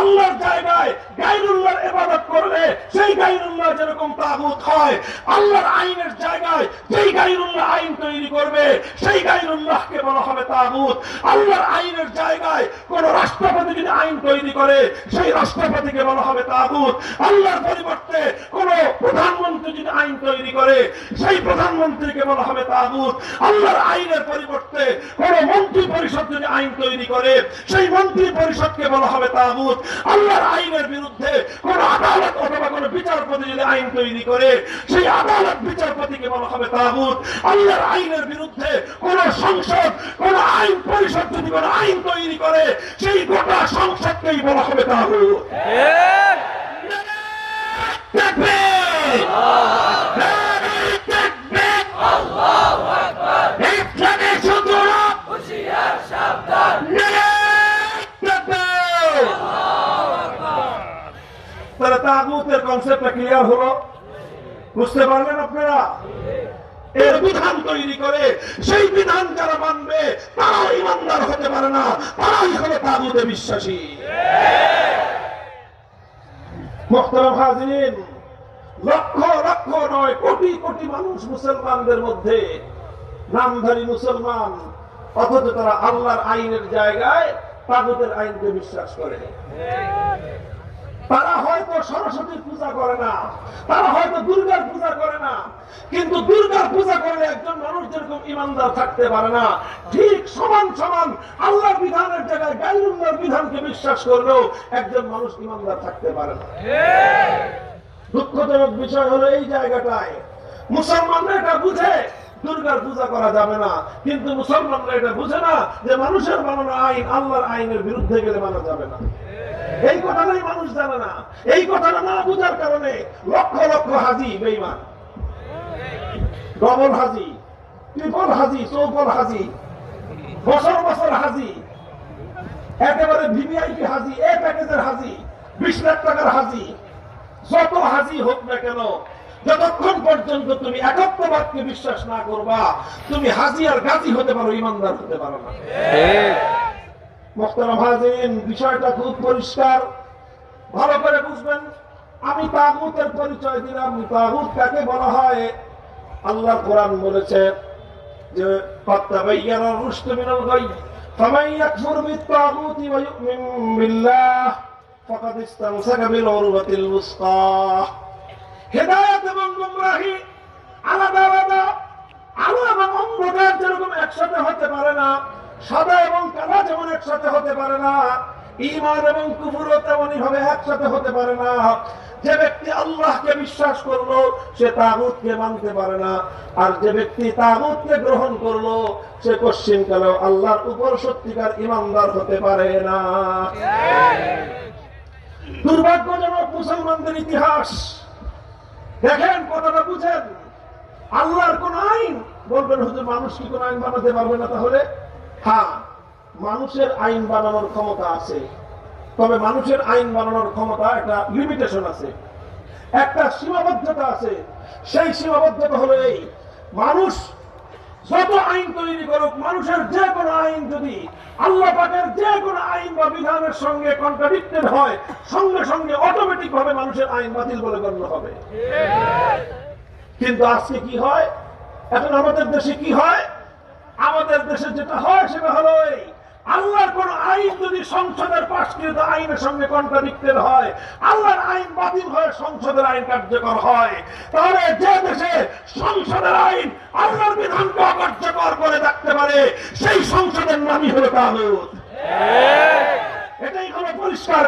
আল্লাহর জায়গায় গাইরুল্লাহর ইবাদত করলে সেই গাইরুল্লাহ যেরকম তাগুত হয়, আল্লাহর আইনের জায়গায় যেই গাইরুল্লাহ আইন তৈরি করবে, সেই গাইরুল্লাহকে বলা হবে তাগুত। আল্লাহর আইনের জায়গায় কোন রাষ্ট্রপতি যদি আইন তৈরি করে, সেই রাষ্ট্রপতিকে বলা হবে তাগুত। আল্লাহর পরিবর্তে কোন প্রধানমন্ত্রী যদি আইন তৈরি করে, সেই প্রধানমন্ত্রীকে বলা হবে তাগুত। আল্লাহর আইনের পরিবর্তে কোন মন্ত্রী পরিষদ যদি আইন তৈরি করে, সেই মন্ত্রী পরিষদকে বলা হবে তাগুত আল্লাহর আইনের বিরুদ্ধে কোন আদালত অথবা কোন বিচারপতি যদি আইন তৈরি করে সেই আদালত বিচারপতিকে বলা হবে তাগুত আল্লাহর আইনের বিরুদ্ধে কোন সংসদ কোন আইন পরিষদ যদি কোন আইন তৈরি করে সেই গোটা সংসদকেই বলা হবে তাগুত তাকবীর! নারায়ে তাকবীর! এখানে শুধু তাহলে তাগুতের কনসেপ্টটা ক্লিয়ার হলো। বুঝতে পারলেন আপনারা? এর বিধান তৈরি করে, সেই বিধান যারা মানবে, তারাও ইমানদার হতে পারে না। তারাই হলো তাগুতে বিশ্বাসী। লক্ষ লক্ষ নয়, কোটি কোটি মানুষ মুসলমানদের মধ্যে নামধারী মুসলমান, অথচ তারা আল্লাহর আইনের জায়গায় তাগুতের আইনকে বিশ্বাস করে। তারা হয়তো সরস্বতীর পূজা করে না, তারা হয়তো দুর্গার পূজা করে না, কিন্তু দুর্গার পূজা করলে একজন মানুষ যেরকম ইমানদার থাকতে পারে না, ঠিক সমান সমান আল্লাহর বিধানের জায়গায় গাইরুল্লাহর বিধানকে বিশ্বাস করলেও একজন মানুষ ইমানদার থাকতে পারে না। দুঃখজনক বিষয় হলো এই জায়গাটায়, মুসলমানরা এটা বুঝে, দুর্গার পূজা করা যাবে না, কিন্তু মুসলমানরা এটা বুঝে না যে মানুষের বানানো আইন আল্লাহর আইনের বিরুদ্ধে গেলে মানা যাবে না। এই কথাটাই মানুষ জানে না। এই কথাটা না বুঝার কারণে লক্ষ লক্ষ হাজি বেইমান ডবল হাজি ট্রিপল হাজি চৌপল হাজি বছর বছর হাজি একেবারে ভিভিআইপি হাজি এ প্যাকেজের হাজি বিশ লাখ টাকার হাজি। যত হাজি হোক না কেন যতক্ষণ পর্যন্ত তুমি একত্ববাদকে বিশ্বাস না করবা তুমি হাজি আর গাজী হতে পারো ইমানদার হতে পারো না। মোখতারাম হাজিন বিষয়টা খুব পরিষ্কার। ভালো করে বুঝবেন, আমি তাগুতের পরিচয় দিলাম, তাগুত কাকে বলা হয়? আল্লাহ কোরআন বলেছে যে, ফাত্তাবাইয়ানা রুশদু মিনাল গাই ফামান ইয়াকফুর বিত-তাগুতি ওয়া ইউমিন বিল্লাহ, ফাকাদ ইসতামসাকা বিল উরওয়াতিল হেদায়েত এবং গুমরাহি আলাদা আলাদা, আলো এবং অন্ধকার যেরকম একসাথে হতে পারে না, সাদা এবং কালা যেমন একসাথে হতে পারে না ইমান এবং কুফুরও তেমনই ভাবে একসাথে হতে পারে না। যে ব্যক্তি আল্লাহকে বিশ্বাস করল, সে তাগুতকে মানতে পারে না। আর যে ব্যক্তি তাগুতকে গ্রহণ করল, সে কশ্চিন কালেও আল্লাহর উপর সত্যিকার ইমানদার হতে পারে না। দুর্ভাগ্যজনক মুসলমানদের ইতিহাস। দেখেন, কথাটা বুঝেন। আল্লাহর কোন আইন, বলবেন, হুজুর, মানুষ কি কোন আইন বানাতে পারবে না তাহলে? হ্যাঁ মানুষের আইন বানানোর ক্ষমতা আছে। তবে মানুষের আইন বানানোর ক্ষমতা একটা লিমিটেশন আছে। একটা সীমাবদ্ধতা আছে। সেই সীমাবদ্ধতা হলো এই, মানুষ যত আইন তৈরি করুক, মানুষের যে কোনো আইন যদি আল্লাহ পাকের যে কোনো আইন বা বিধানের সঙ্গে কন্ট্রাডিক্টেড হয়, সঙ্গে সঙ্গে অটোমেটিক ভাবে মানুষের আইন বাতিল বলে গণ্য হবে। কিন্তু আজকে কি হয়? এখন আমাদের দেশে কি হয়? আমাদের দেশে যেটা হয় সেটা হলো এই আল্লাহর কোন আইন যদি সংসদের পাশকৃত আইনের সঙ্গে কন্ট্রাডিক্টেড হয় আল্লাহর আইন বাতিল হয়ে সংসদের আইন কার্যকর হয় তাহলে যে দেশে সংসদের আইন আল্লাহর বিধানকে অকার্যকর করে রাখতে পারে সেই সংসদের নামই হলো তাহলে এটাই হলো পরিষ্কার